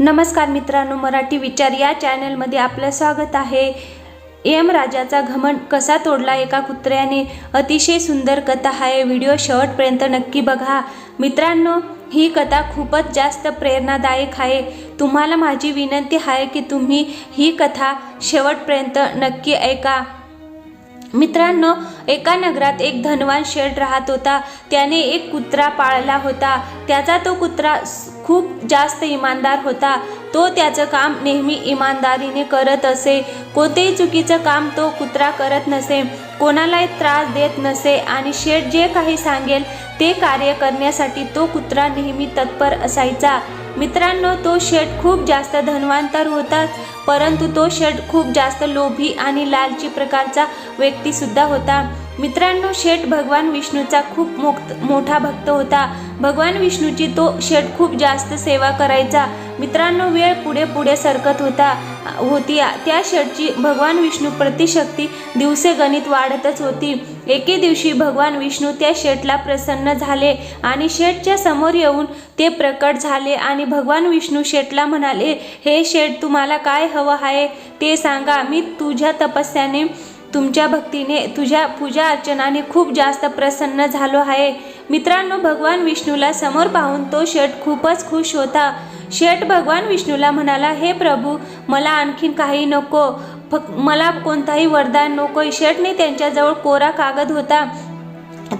नमस्कार मित्रांनो मराठी विचार या चॅनलमध्ये आपलं स्वागत आहे. एम राजाचा घमंड कसा तोडला एका कुत्र्याने? अतिशय सुंदर कथा आहे. व्हिडिओ शेवटपर्यंत नक्की बघा. मित्रांनो ही कथा खूपच जास्त प्रेरणादायक आहे. तुम्हाला माझी विनंती आहे की तुम्ही ही कथा शेवटपर्यंत नक्की ऐका. मित्रांनो एका नगरात एक धनवान शेठ राहत होता. त्याने एक कुत्रा पाळला होता. त्याचा तो कुत्रा खूप जास्त इमानदार होता. तो त्याचं काम नेहमी इमानदारीने करत असे. कोणतेही चुकीचं काम तो कुत्रा करत नसे. कोणालाही त्रास देत नसे आणि शेठ जे काही सांगेल ते कार्य करण्यासाठी तो कुत्रा नेहमी तत्पर असायचा. मित्रांनो तो शेठ खूप जास्त धनवान तर होताच परंतु तो शेठ खूप जास्त लोभी आणि लालची प्रकारचा व्यक्तीसुद्धा होता. मित्रांनो शेठ भगवान विष्णूचा खूप मोक्त मोठा भक्त होता. भगवान विष्णूची तो शेठ खूप जास्त सेवा करायचा. मित्रांनो वेळ पुढे पुढे सरकत होता होती. त्या शेठची भगवान विष्णू प्रतिशक्ती दिवसेगणित वाढतच होती. एके दिवशी भगवान विष्णू त्या शेठला प्रसन्न झाले आणि शेठच्या समोर येऊन ते प्रकट झाले आणि भगवान विष्णू शेठला म्हणाले हे शेठ तुम्हाला काय हवं आहे? ते सांगा मी तुझ्या तपस्याने तुमच्या भक्तीने तुझ्या पूजा अर्चनाने खूप जास्त प्रसन्न झालो आहे. मित्रांनो भगवान विष्णूला समोर पाहून तो शेठ खूपच खुश होता. शेठ भगवान विष्णूला म्हणाला हे प्रभू मला आणखीन काही नको. फक्त मला कोणताही वरदान नको. शेठने त्यांच्याजवळ कोरा कागद होता.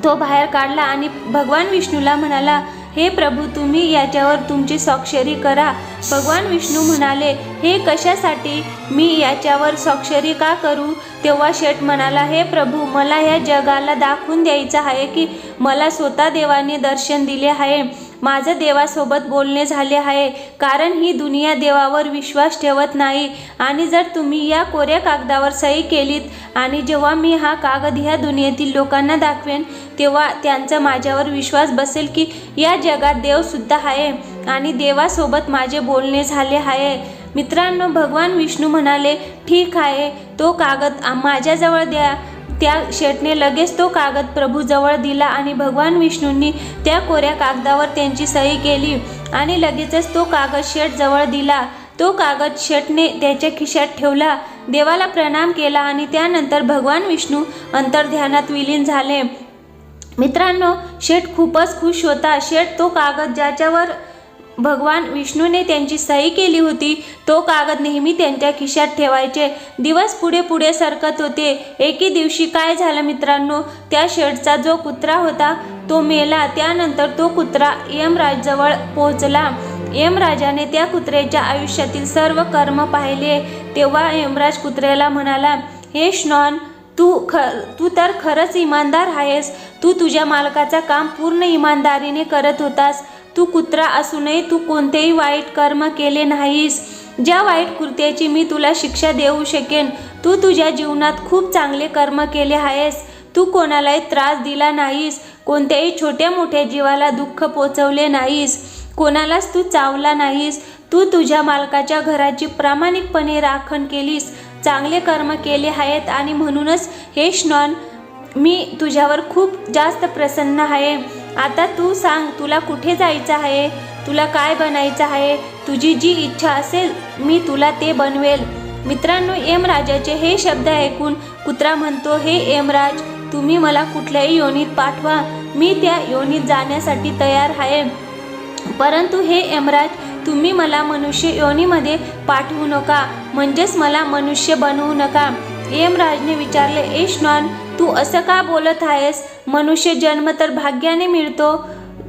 तो बाहेर काढला आणि भगवान विष्णूला म्हणाला हे प्रभू तुम्ही याच्यावर तुमची स्वाक्षरी करा. भगवान विष्णू म्हणाले हे कशासाठी? मी याच्यावर स्वाक्षरी का करू? तेव्हा शेठ म्हणाला हे प्रभू मला या जगाला दाखवून द्यायचं आहे की मला स्वतः देवाने दर्शन दिले आहे. माझं देवासोबत बोलणे झाले आहे कारण ही दुनिया देवावर विश्वास ठेवत नाही. आणि जर तुम्ही या कोऱ्या कागदावर सही केलीत आणि जेव्हा मी हा कागद ह्या दुनियेतील लोकांना दाखवेन तेव्हा त्यांचा माझ्यावर विश्वास बसेल की या जगात देवसुद्धा आहे आणि देवासोबत माझे बोलणे झाले आहे. मित्रांनो भगवान विष्णू म्हणाले ठीक आहे तो कागद माझ्याजवळ द्या. त्या शेठने लगेच तो कागद प्रभूजवळ दिला आणि भगवान विष्णूंनी त्या कोऱ्या कागदावर त्यांची सही केली आणि लगेचच तो कागद शेटजवळ दिला. तो कागद शेटने त्याच्या खिशात ठेवला. देवाला प्रणाम केला आणि त्यानंतर भगवान विष्णू अंतर्ध्यानात विलीन झाले. मित्रांनो शेठ खूपच खुश होता. शेठ तो कागद ज्याच्यावर भगवान विष्णूने त्यांची सही केली होती. तो कागद नेहमी त्यांच्या खिशात ठेवायचे. दिवस पुढे पुढे सरकत होते. एके दिवशी काय झालं मित्रांनो? त्या शेडचा जो कुत्रा होता तो मेला. त्यानंतर तो कुत्रा यमराजजवळ पोहोचला. यमराजाने त्या कुत्र्याच्या आयुष्यातील सर्व कर्म पाहिले. तेव्हा यमराज कुत्र्याला म्हणाला हे श्नॉन तू ख तू तर खरंच इमानदार आहेस. तू तुझ्या मालकाचा काम पूर्ण इमानदारीने करत होतास. तू कुत्रा असूनही तू कोणतेही वाईट कर्म केले नाहीस. ज्या वाईट कृत्याची मी तुला शिक्षा देऊ शकेन तू तुझ्या जीवनात खूप चांगले कर्म केले आहेस. तू कोणालाही त्रास दिला नाहीस कोणत्याही छोट्या मोठ्या जीवाला दुःख पोचवले नाहीस. कोणालाच तू चावला नाहीस. तू तुझ्या मालकाच्या घराची प्रामाणिकपणे राखण केलीस चांगले कर्म केले आहेत आणि म्हणूनच हे श्नॉन मी तुझ्यावर खूप जास्त प्रसन्न आहे. आता तू सांग तुला कुठे जायचं आहे? तुला काय बनायचं आहे? तुझी जी इच्छा असेल मी तुला ते बनवेल. मित्रांनो यमराजाचे हे शब्द ऐकून कुत्रा म्हणतो हे यमराज तुम्ही मला कुठल्याही योनीत पाठवा. मी त्या योनीत जाण्यासाठी तयार आहे. परंतु हे यमराज तुम्ही मला मनुष्य योनीमध्ये पाठवू नका. म्हणजेच मला मनुष्य बनवू नका. यमराजने विचारले ए नॉन तू असं का बोलत आहेस? मनुष्य जन्म तर भाग्याने मिळतो.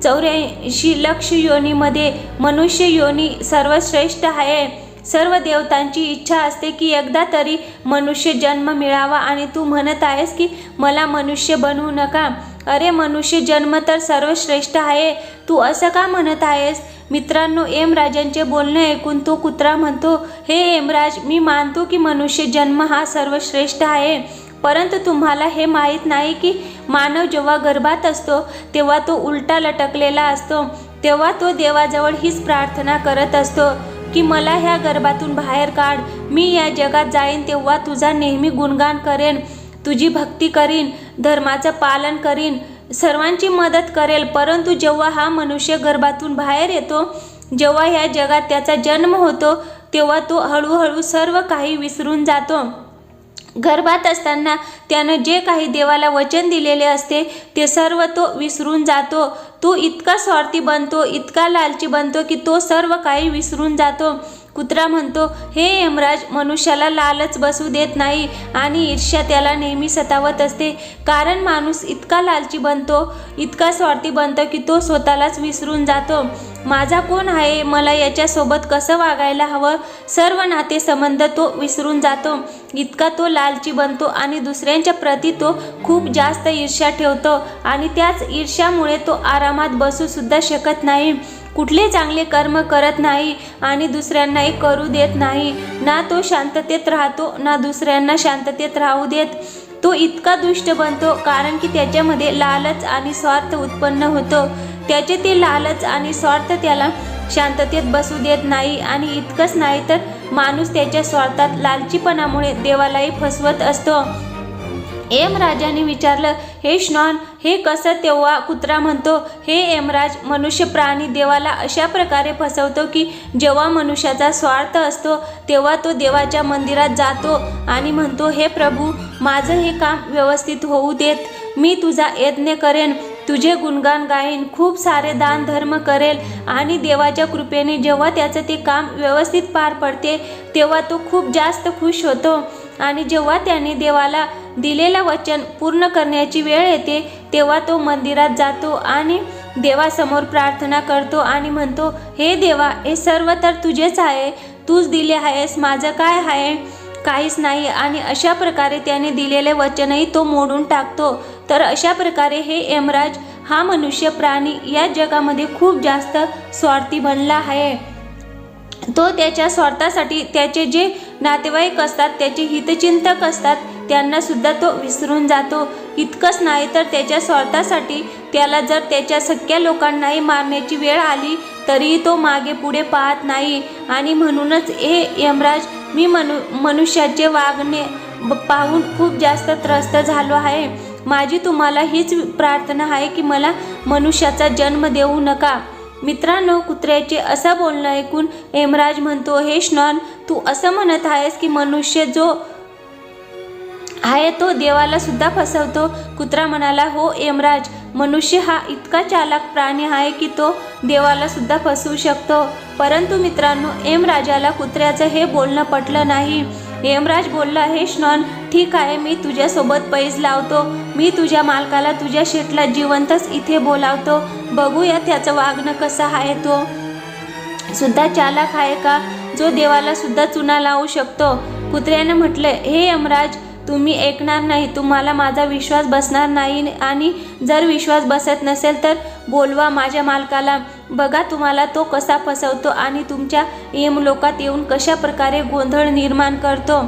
चौऱ्याऐंशी लक्ष योनीमध्ये मनुष्य योनी सर्वश्रेष्ठ आहे. सर्व देवतांची इच्छा असते की एकदा तरी मनुष्य जन्म मिळावा आणि तू म्हणत आहेस की मला मनुष्य बनवू नका. अरे मनुष्य जन्म तर सर्वश्रेष्ठ आहे. तू असं का म्हणत आहेस? मित्रांनो एमराजांचे बोलणे ऐकून तो कुत्रा म्हणतो हे एमराज मी मानतो की मनुष्य जन्म हा सर्वश्रेष्ठ आहे. परंतु तुम्हाला हे माहीत नाही की मानव जेव्हा गर्भात असतो तेव्हा तो उलटा लटकलेला असतो. तेव्हा तो देवाजवळ हीच प्रार्थना करत असतो की मला ह्या गर्भातून बाहेर काढ. मी या जगात जाईन तेव्हा तुझा नेहमी गुणगान करेन. तुझी भक्ती करीन. धर्माचं पालन करीन. सर्वांची मदत करेल. परंतु जेव्हा हा मनुष्य गर्भातून बाहेर येतो जेव्हा ह्या जगात त्याचा जन्म होतो तेव्हा तो हळूहळू सर्व काही विसरून जातो. गर्भात असताना त्यानं जे काही देवाला वचन दिलेले असते ते सर्व तो विसरून जातो. तो इतका स्वार्थी बनतो इतका लालची बनतो की तो सर्व काही विसरून जातो. कुत्रा म्हणतो हे यमराज मनुष्याला लालच बसू देत नाही आणि ईर्ष्या त्याला नेहमी सतावत असते. कारण माणूस इतका लालची बनतो इतका स्वार्थी बनतो की तो स्वतःलाच विसरून जातो. माझा कोण आहे मला याच्यासोबत कसं वागायला हवं? सर्व नातेसंबंध तो विसरून जातो. इतका तो लालची बनतो आणि दुसऱ्यांच्या प्रती तो खूप जास्त ईर्ष्या ठेवतो आणि त्याच ईर्ष्यामुळे तो आरामात बसूसुद्धा शकत नाही. कुठले चांगले कर्म करत नाही आणि दुसऱ्यांनाही करू देत नाही. ना तो शांततेत राहतो ना दुसऱ्यांना शांततेत राहू देत. तो इतका दुष्ट बनतो कारण की त्याच्यामध्ये लालच आणि स्वार्थ उत्पन्न होतो. त्याचे ते लालच आणि स्वार्थ त्याला शांततेत बसू देत नाही आणि इतकंच नाही तर माणूस त्याच्या स्वार्थात लालचीपणामुळे देवालाही फसवत असतो. एम राजाने विचारलं हे श्नॉन हे कसं तेव्हा कुत्रा म्हणतो? हे एमराज मनुष्य प्राणी देवाला अशा प्रकारे फसवतो की जेव्हा मनुष्याचा स्वार्थ असतो तेव्हा तो देवाच्या मंदिरात जातो आणि म्हणतो हे प्रभू माझं हे काम व्यवस्थित होऊ देत. मी तुझा यज्ञ करेन. तुझे गुणगान गाईन खूप सारे दान धर्म करेल आणि देवाच्या कृपेने जेव्हा त्याचं ते काम व्यवस्थित पार पडते तेव्हा तो खूप जास्त खुश होतो. आणि जेव्हा त्याने देवाला दिलेलं वचन पूर्ण करण्याची वेळ येते तेव्हा तो मंदिरात जातो आणि देवासमोर प्रार्थना करतो आणि म्हणतो हे देवा हे सर्व तर तुझेच आहे. तूच दिले आहेस माझं काय आहे? काहीच नाही. आणि अशा प्रकारे त्याने दिलेले वचनही तो मोडून टाकतो. तर अशा प्रकारे हे यमराज हा मनुष्य प्राणी या जगामध्ये खूप जास्त स्वार्थी बनला आहे. तो त्याच्या स्वार्थासाठी त्याचे जे नातेवाईक असतात त्याचे हितचिंतक असतात त्यांना सुद्धा तो विसरून जातो. इतकंच नाही तर त्याच्या स्वार्थासाठी त्याला जर त्याच्या सख्या लोकांनाही मारण्याची वेळ आली तरीही तो मागे पुढे पाहत नाही. आणि म्हणूनच हे यमराज मी मनु मनुष्याचे वागणे ब- पाहून खूप जास्त त्रस्त झालो आहे. माझी तुम्हाला हीच प्रार्थना आहे की मला मनुष्याचा जन्म देऊ नका. मित्रांनो कुत्र्याचे असं बोलणं ऐकून हेमराज म्हणतो हे श्नॉन तू असं म्हणत आहेस की मनुष्य जो आहे तो देवाला सुद्धा फसवतो? कुत्रा म्हणाला हो यमराज मनुष्य हा इतका चालाक प्राणी आहे की तो देवाला सुद्धा फसवू शकतो. परंतु मित्रांनो यमराजाला कुत्र्याचं हे बोलणं पटलं नाही. यमराज बोलला हे श्नॉन ठीक आहे मी तुझ्यासोबत पैज लावतो. मी तुझ्या मालकाला तुझ्या शेटला जिवंतच इथे बोलावतो. बघूया त्याचं वागणं कसं आहे तो. सुद्धा चालाक आहे का? जो देवाला सुद्धा चुना लावू शकतो. कुत्र्याने म्हटलं हे यमराज तुम्ही ऐकणार नाही. तुम्हाला माझा विश्वास बसणार नाही आणि जर विश्वास बसत नसेल तर बोलवा माझ्या मालकाला. बघा तुम्हाला तो कसा फसवतो आणि तुमच्या यमलोकात येऊन कशा प्रकारे गोंधळ निर्माण करतो.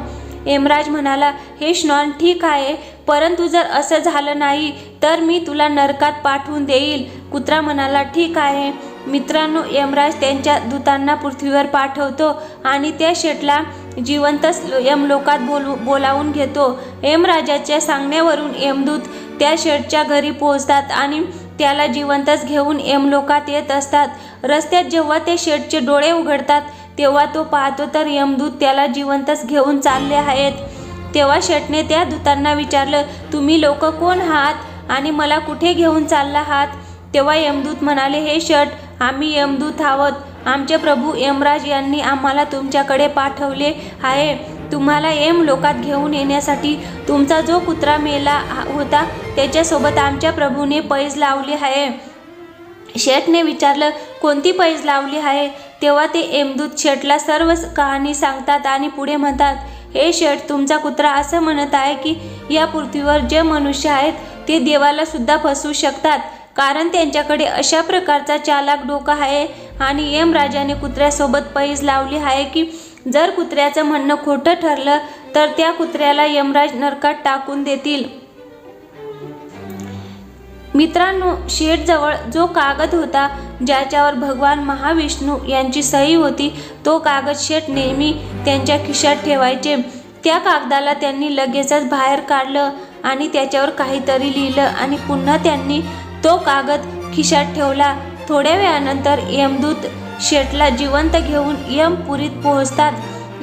यमराज म्हणाला हे श्नॉन ठीक आहे. परंतु जर असं झालं नाही तर मी तुला नरकात पाठवून देईल. कुत्रा म्हणाला ठीक आहे. मित्रांनो यमराज त्यांच्या दूतांना पृथ्वीवर पाठवतो आणि त्या शेटला जिवंतच यमलोकात बोलू बोलावून घेतो. यमराजाच्या सांगण्यावरून यमदूत त्या शेटच्या घरी पोहोचतात आणि त्याला जिवंतच घेऊन यमलोकात येत असतात. रस्त्यात जेव्हा ते शेटचे डोळे उघडतात तेव्हा तो पाहतो तर यमदूत त्याला जिवंतच घेऊन चालले आहेत. तेव्हा शेटने त्या दूतांना विचारलं तुम्ही लोक कोण आहात आणि मला कुठे घेऊन चालला आहात? तेव्हा यमदूत म्हणाले हे शट आम्ही यमदूत आहोत. आमचे प्रभू यमराज यांनी आम्हाला तुमच्याकडे पाठवले आहे. तुम्हाला एम लोकात घेऊन येण्यासाठी तुमचा जो कुत्रा मेला होता त्याच्यासोबत आमच्या प्रभूने पैज लावली आहे. शेठने विचारलं कोणती पैज लावली आहे? तेव्हा ते एमदूत शेठला सर्व कहाणी सांगतात आणि पुढे म्हणतात हे शेठ तुमचा कुत्रा असं म्हणत आहे की या पृथ्वीवर जे मनुष्य आहेत ते देवाला सुद्धा फसवू शकतात. कारण त्यांच्याकडे अशा प्रकारचा चालाक डोका आहे आणि यमराजाने कुत्र्यासोबत पैज लावली आहे की जर कुत्र्याचं म्हणणं खोटं ठरलं तर त्या कुत्र्याला यमराज नरकात टाकून देतील. मित्रांनो शेठजवळ जो कागद होता ज्याच्यावर भगवान महाविष्णू यांची सही होती तो कागद शेठ नेहमी त्यांच्या खिशात ठेवायचे. त्या कागदाला त्यांनी लगेचच बाहेर काढलं आणि त्याच्यावर काहीतरी लिहिलं आणि पुन्हा त्यांनी तो कागद खिशात ठेवला. थोड्या वेळानंतर यमदूत शेठला जिवंत घेऊन यमपुरीत पोहोचतात.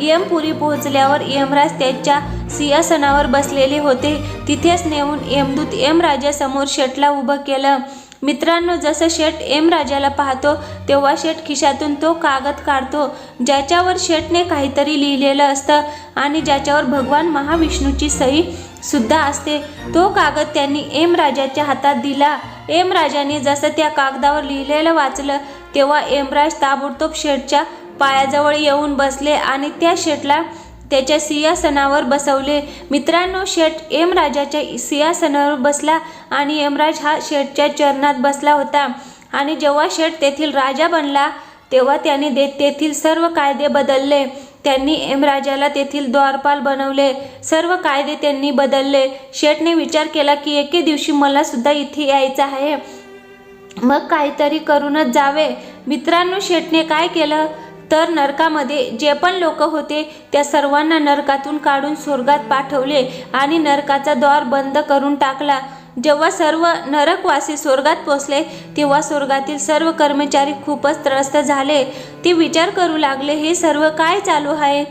यमपुरी पोहोचल्यावर यमराज त्याच्या सिंहासनावर बसलेले होते. तिथेच नेऊन यमदूत यमराजासमोर शेठला उभं केलं. मित्रांनो जसं शेठ यमराजाला पाहतो तेव्हा शेठ खिशातून तो कागद काढतो ज्याच्यावर शेठने काहीतरी लिहिलेलं असतं आणि ज्याच्यावर भगवान महाविष्णूची सही सुद्धा असते. तो कागद त्यांनी यमराजाच्या हातात दिला. यमराजाने जसं त्या कागदावर लिहिलेलं वाचलं तेव्हा यमराज ताबडतोब शेठच्या पायाजवळ येऊन बसले आणि त्या शेठला त्याच्या सिंहासनावर बसवले. मित्रांनो शेठ यमराजाच्या सिंहासनावर बसला आणि यमराज हा शेठच्या चरणात बसला होता. आणि जेव्हा शेठ तेथील राजा बनला तेव्हा त्याने दे तेथील सर्व कायदे बदलले. त्यांनी यमराजाला तेथील द्वारपाल बनवले. सर्व कायदे त्यांनी बदलले. शेठने विचार केला की एके दिवशी मला सुद्धा इथे यायचं आहे. मग काहीतरी करूनच जावे. मित्रांनो शेठने काय केलं? तर नरकामध्ये जे पण लोक होते त्या सर्वांना नरकातून काढून स्वर्गात पाठवले आणि नरकाचा द्वार बंद करून टाकला. जेव्हा सर्व नरकवासी स्वर्गात पोचले तेव्हा स्वर्गातील सर्व कर्मचारी खूपच त्रस्त झाले. ते विचार करू लागले हे सर्व काय चालू आहे?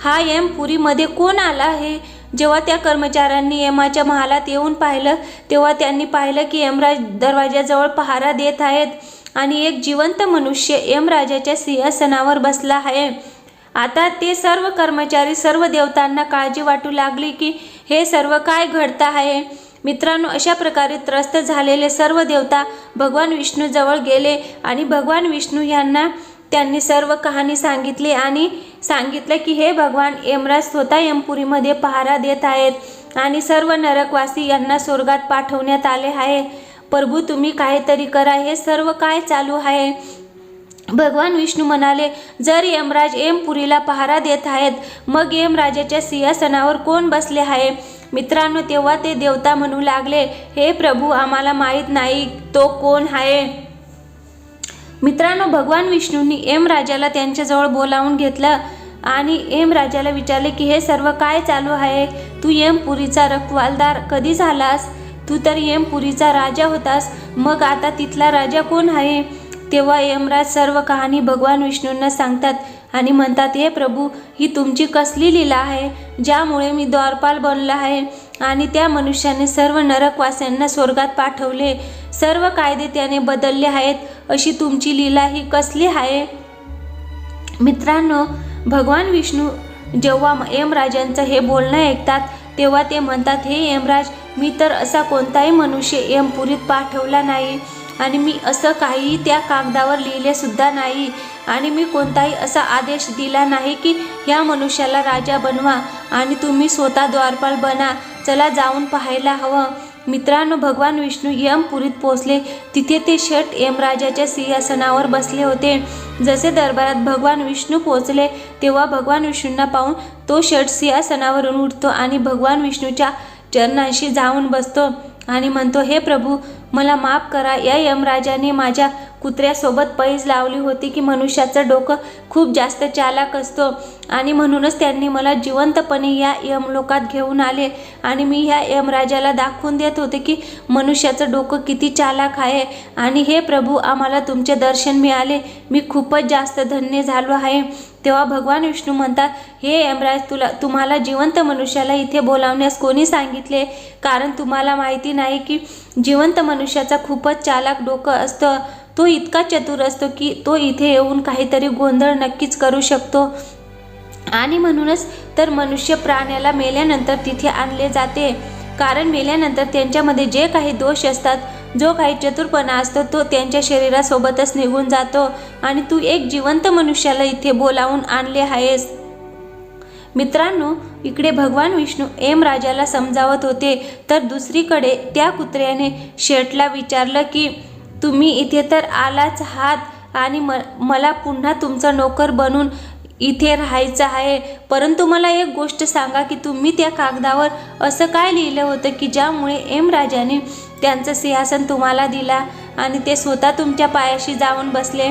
हा यम पुरीमध्ये कोण आला आहे? जेव्हा त्या कर्मचाऱ्यांनी यमाच्या महालात येऊन पाहिलं तेव्हा त्यांनी पाहिलं की यमराज दरवाजाजवळ पहारा देत आहेत. आणि एक जिवंत मनुष्य यमराजाच्या सिंहासनावर बसला आहे. आता ते सर्व कर्मचारी सर्व देवतांना काळजी वाटू लागली की हे सर्व काय घडत आहे? मित्रांनो अशा प्रकारे त्रस्त झालेले सर्व देवता भगवान विष्णूजवळ गेले आणि भगवान विष्णू यांना त्यांनी सर्व कहाणी सांगितली आणि सांगितलं की हे भगवान यमराज स्वतः यमपुरीमध्ये पहारा देत आहेत आणि सर्व नरकवासी यांना स्वर्गात पाठवण्यात आले आहे. प्रभू तुम्ही काहीतरी करा. हे सर्व काय चालू आहे? भगवान विष्णू म्हणाले जर यमराज एमपुरीला पहारा देत आहेत मग यमराजाच्या सिंहासनावर कोण बसले आहे? मित्रांनो तेव्हा ते देवता म्हणू लागले हे प्रभू आम्हाला माहीत नाही तो कोण आहे? मित्रांनो भगवान विष्णूंनी यमराजाला त्यांच्याजवळ बोलावून घेतलं आणि यमराजाला विचारले की हे सर्व काय चालू आहे? तू यमपुरीचा रखवालदार कधी झालास? तू तर यमपुरीचा राजा होतास. मग आता तिथला राजा कोण आहे? तेव्हा यमराज सर्व कहाणी भगवान विष्णूंना सांगतात आणि म्हणतात हे प्रभू ही तुमची कसली लीला आहे? ज्यामुळे मी द्वारपाल बनला आहे. आणि त्या मनुष्याने सर्व नरकवास्यांना स्वर्गात पाठवले. सर्व कायदे त्याने बदलले आहेत. अशी तुमची लीला ही कसली आहे? मित्रांनो भगवान विष्णू जेव्हा यमराजांचं हे बोलणं ऐकतात तेव्हा ते म्हणतात हे यमराज मी तर असा कोणताही मनुष्य यमपुरीत पाठवला नाही आणि मी असं काहीही त्या कागदावर लिहिलेसुद्धा नाही आणि मी कोणताही असा आदेश दिला नाही की या मनुष्याला राजा बनवा आणि तुम्ही स्वतः द्वारपाल बना. चला जाऊन पाहायला हवं. मित्रांनो भगवान विष्णू यमपुरीत पोचले तिथे ते षट यमराजाच्या सिंहासनावर बसले होते. जसे दरबारात भगवान विष्णू पोचले तेव्हा भगवान विष्णूंना पाहून तो षट सिंहासनावरून उठतो आणि भगवान विष्णूच्या चरणांशी जाऊन बसतो आणि म्हणतो हे प्रभू मला माफ करा. या यमराजाने माझ्या कुत्र्यासोबत पैज लावली होती की मनुष्याचं डोकं खूप जास्त चालाक असतो. आणि म्हणूनच त्यांनी मला जिवंतपणे या यमलोकात घेऊन आले. आणि मी ह्या यमराजाला दाखवून देत होते की मनुष्याचं डोकं किती चालाक आहे. आणि हे प्रभू आम्हाला तुमचे दर्शन मिळाले. मी खूपच जास्त धन्य झालो आहे. तेव्हा भगवान विष्णू म्हणतात हे यमराज तुला तुम्हाला जिवंत मनुष्याला इथे बोलावण्यास कोणी सांगितले? कारण तुम्हाला माहिती नाही की जिवंत मनुष्याचा खूपच चालाक डोकं असतं. तो इतका चतुर असतो की तो इथे येऊन काहीतरी गोंधळ नक्कीच करू शकतो. आणि म्हणूनच तर मनुष्य प्राण्याला मेल्यानंतर तिथे आणले जाते. कारण मेल्यानंतर त्यांच्यामध्ये जे काही दोष असतात जो काही चतुरपणा असतो तो त्यांच्या शरीरासोबतच निघून जातो. आणि तू एक जिवंत मनुष्याला इथे बोलावून आणले आहेस. मित्रांनो इकडे भगवान विष्णू एम राजाला समजावत होते. तर दुसरीकडे त्या कुत्र्याने शेठला विचारलं की तुम्ही इथे तर आलाच आहात आणि म मला पुन्हा तुमचा नोकर बनून इथे राहायचं आहे. परंतु मला एक गोष्ट सांगा की तुम्ही त्या कागदावर असं काय लिहिलं होतं की ज्यामुळे एम राजाने त्यांचं सिंहासन तुम्हाला दिला आणि ते स्वतः तुमच्या पायाशी जाऊन बसले?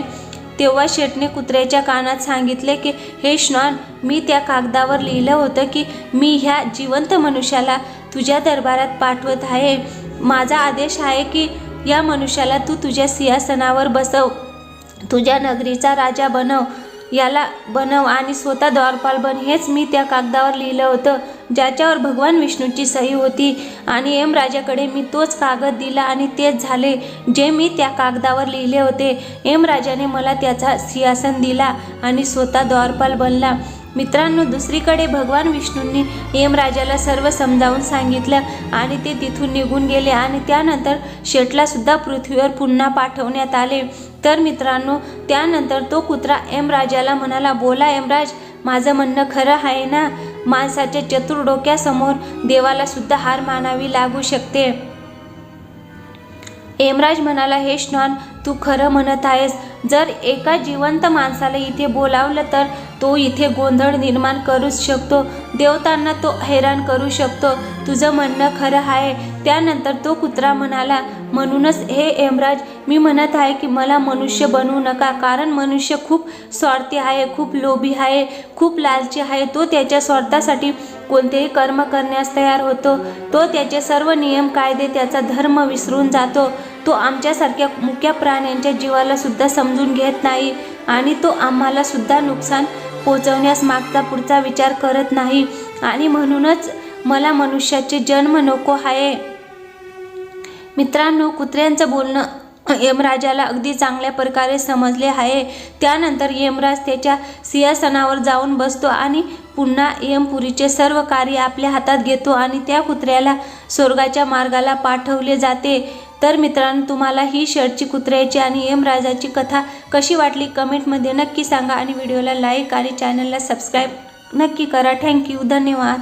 तेव्हा शेठने कुत्र्याच्या कानात सांगितले की हे श्वान मी त्या कागदावर लिहिलं होतं की मी ह्या जिवंत मनुष्याला तुझ्या दरबारात पाठवत आहे. माझा आदेश आहे की या मनुष्याला तू तुझ्या सिंहासनावर बसव. तुझ्या नगरीचा राजा बनव. याला बनव आणि स्वतः द्वारपाल बन. हेच मी त्या कागदावर लिहिलं होतं ज्याच्यावर भगवान विष्णूची सही होती आणि एम राजाकडे मी तोच कागद दिला आणि तेच झाले जे मी त्या कागदावर लिहिले होते. एम राजाने मला त्याचा सिंहासन दिला आणि स्वतः द्वारपाल बनला. मित्रांनो दुसरीकडे भगवान विष्णूंनी यमराजाला सर्व समजावून सांगितलं आणि ते तिथून निघून गेले आणि त्यानंतर शेटलासुद्धा पृथ्वीवर पुन्हा पाठवण्यात आले. तर मित्रांनो त्यानंतर तो कुत्रा यमराजाला म्हणाला बोला यमराज माझं म्हणणं खरं आहे ना? माणसाच्या चतुर डोक्यासमोर देवालासुद्धा हार मानावी लागू शकते. हेमराज म्हणाला हे श्नान तू खरं म्हणत आहेस. जर एका जिवंत माणसाला इथे बोलावलं तर तो इथे गोंधळ निर्माण करूच शकतो. देवतांना तो हैराण करू शकतो. तुझं म्हणणं खरं आहे. त्यानंतर तो कुत्रा म्हणाला म्हणूनच हे यमराज मी म्हणत आहे की मला मनुष्य बनवू नका. कारण मनुष्य खूप स्वार्थी आहे खूप लोभी आहे खूप लालची आहे. तो त्याच्या स्वार्थासाठी कोणतेही कर्म करण्यास तयार होतो. तो त्याचे सर्व नियम कायदे त्याचा धर्म विसरून जातो. तो आमच्यासारख्या मुक्या प्राण्यांच्या जीवाला सुद्धा समजून घेत नाही आणि तो आम्हाला सुद्धा नुकसान पोचवण्यास मागचा पुढचा विचार करत नाही. आणि म्हणूनच मला मनुष्याचे जन्म नको आहे मित्रांनो कुत्र्यांचं बोलणं यमराजाला अगदी चांगल्या प्रकारे समजले आहे. त्यानंतर यमराज त्याच्या सिंहासनावर जाऊन बसतो आणि पुन्हा यमपुरीचे सर्व कार्य आपल्या हातात घेतो आणि त्या कुत्र्याला स्वर्गाच्या मार्गाला पाठवले जाते. तर मित्रांनो तुम्हाला ही शर्टची कुत्र्याची आणि यमराजाची कथा कशी वाटली कमेंटमध्ये नक्की सांगा आणि व्हिडिओला लाईक आणि चॅनलला सबस्क्राईब नक्की करा. थँक्यू धन्यवाद.